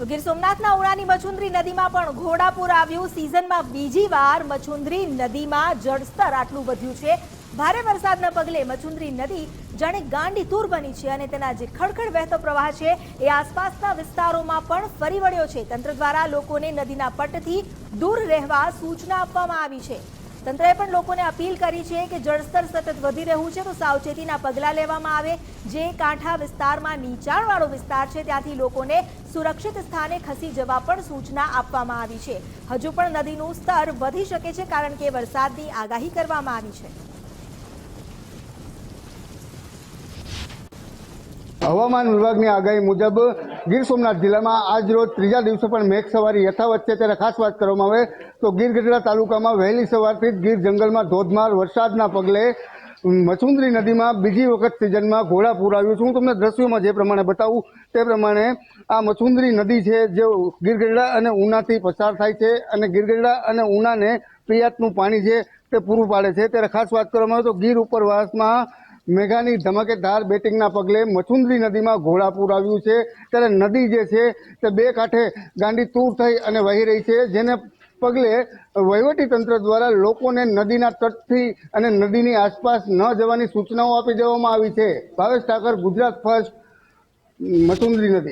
તો ગીર સોમનાથના ઉણાની મચુંદરી નદીમાં પણ ઘોડાપુર આવ્યું. સિઝનમાં બીજી વાર મચુંદરી નદીમાં જળસ્તર આટલું વધ્યું છે. ભારે વરસાદના પગલે મચુંદરી નદી જાણે ગાંડી તૂર બની છે અને તેના જે ખડખડ વહેતો પ્રવાહ છે એ આસપાસના વિસ્તારોમાં પણ ફરી વળ્યો છે. તંત્ર દ્વારા લોકોને નદીના પટથી દૂર રહેવા સૂચના આપવામાં આવી છે. તંત્રએ પણ લોકોને અપીલ કરી છે કે જળસ્તર સતત વધી રહ્યું છે તો સાવચેતીના પગલાં લેવામાં આવે. જે કાંઠા વિસ્તારમાં નીચાણવાળો વિસ્તાર છે, ત્યાંથી લોકોને સુરક્ષિત સ્થાને ખસી જવા પણ સૂચના આપવામાં આવી છે. હજુ પણ નદીનું સ્તર વધી શકે છે, કારણ કે વરસાદની આગાહી કરવામાં આવી છે. હવામાન વિભાગની આગાહી મુજબ ગીર સોમનાથ જિલ્લામાં આજ રોજ ત્રીજા દિવસે પણ મેઘ સવારી યથાવત છે. ત્યારે ખાસ વાત કરવામાં આવે તો ગીર ગઢડા તાલુકામાં વહેલી સવારથી જ ગીર જંગલમાં ધોધમાર વરસાદના પગલે મચુંદરી નદીમાં બીજી વખત સિઝનમાં ઘોડાપૂર આવ્યું છે. હું તમને દ્રશ્યોમાં જે પ્રમાણે બતાવું તે પ્રમાણે આ મચુંદરી નદી છે જે ગીર ગઢડા અને ઉનાથી પસાર થાય છે અને ગીર ગઢડા અને ઉનાને પિયાતનું પાણી છે તે પૂરું પાડે છે. ત્યારે ખાસ વાત કરવામાં આવે તો ગીર ઉપરવાસમાં મેઘાની ધમાકેદાર બેટિંગના પગલે મચુંદરી નદીમાં ઘોડાપૂર આવ્યું છે. ત્યારે નદી જે છે તે બે કાંઠે ગાંડી તૂર થઈ અને વહી રહી છે, જેને પગલે તંત્ર દ્વારા લોકોને નદીના તટથી અને નદીની આસપાસ ન જવાની સૂચનાઓ આપી દેવામાં આવી છે. ભાવેશ ઠાકર, ગુજરાત ફર્સ્ટ મચુંદરી નદી.